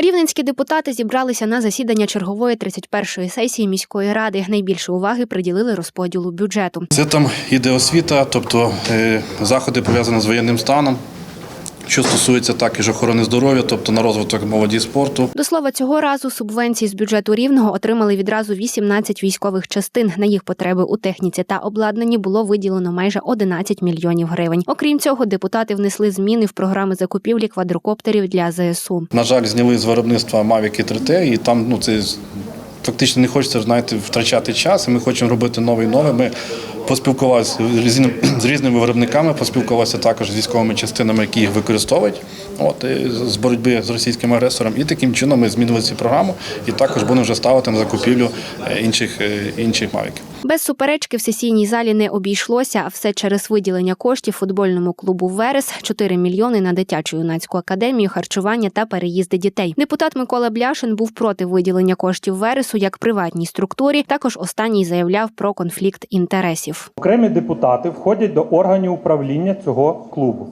Рівненські депутати зібралися на засідання чергової 31-ї сесії міської ради. Найбільше уваги приділили розподілу бюджету. Це там іде освіта, тобто е, заходи пов'язані з воєнним станом, що стосується також охорони здоров'я, тобто на розвиток молоді спорту. До слова, цього разу субвенції з бюджету рівного отримали відразу 18 військових частин. На їх потреби у техніці та обладнанні було виділено майже 11 мільйонів гривень. Окрім цього, депутати внесли зміни в програми закупівлі квадрокоптерів для ЗСУ. На жаль, зняли з виробництва Mavic 3T, і там ну це фактично не хочеться знаєте, втрачати час. І ми хочемо робити нове і. Ми різними, з різними виробниками, поспілкувався також з військовими частинами, які їх використовують. От з боротьби з російським агресором. І таким чином ми змінили цю програму, і також будемо вже ставити на закупівлю е, інших е, інших мавіків. Без суперечки в сесійній залі не обійшлося, а все через виділення коштів футбольному клубу Верес 4 мільйони на дитячу юнацьку академію, харчування та переїзди дітей. Депутат Микола Бляшин був проти виділення коштів Вересу як приватній структурі. Також останній заявляв про конфлікт інтересів. Окремі депутати входять до органів управління цього клубу.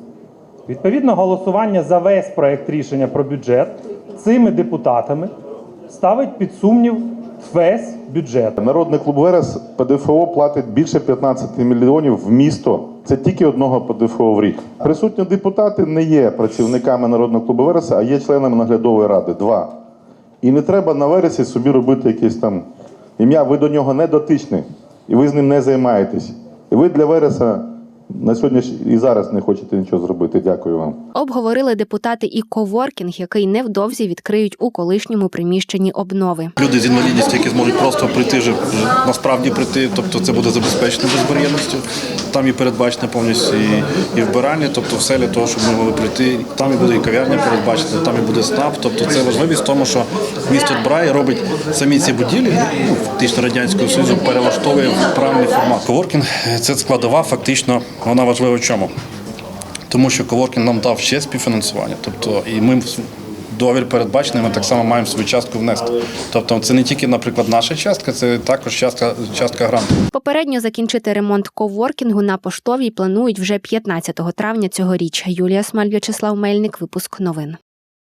Відповідно, голосування за весь проект рішення про бюджет цими депутатами ставить під сумнів весь бюджет. Народний клуб Верес ПДФО платить більше 15 мільйонів в місто. Це тільки одного ПДФО в рік. Присутні депутати не є працівниками Народного клубу Вереса, а є членами наглядової ради. Два. І не треба на вересі собі робити якесь там ім'я. Ви до нього не дотичні, і ви з ним не займаєтесь. І ви для Вереса на сьогодні ж і зараз не хочете нічого зробити. Дякую вам. Обговорили депутати і коворкінг, який невдовзі відкриють у колишньому приміщенні обнови. Люди з інвалідністю, які зможуть просто прийти вже вже насправді прийти, тобто це буде забезпечено безбар'єрністю. Там і передбачено повністю і, і вбиральні, тобто все для того, щоб ми могли прийти. Там і буде і кав'ярня передбачена, там і буде СНАП. Тобто це важливість в тому, що місто Дбрає робить самі ці будівлі, ну, фактично радянського союзу, перелаштовує в правильний формат. Коворкінг це складова, фактично, вона важлива в чому? Тому що коворкінг нам дав ще співфінансування. Тобто, і ми договір передбачений, ми так само маємо свою частку внести. Тобто, це не тільки, наприклад, наша частка, це також частка, частка гранту. Попередньо закінчити ремонт коворкінгу на поштовій планують вже 15 травня цьогоріч. Юлія Смаль, В'ячеслав Мельник. Випуск новин.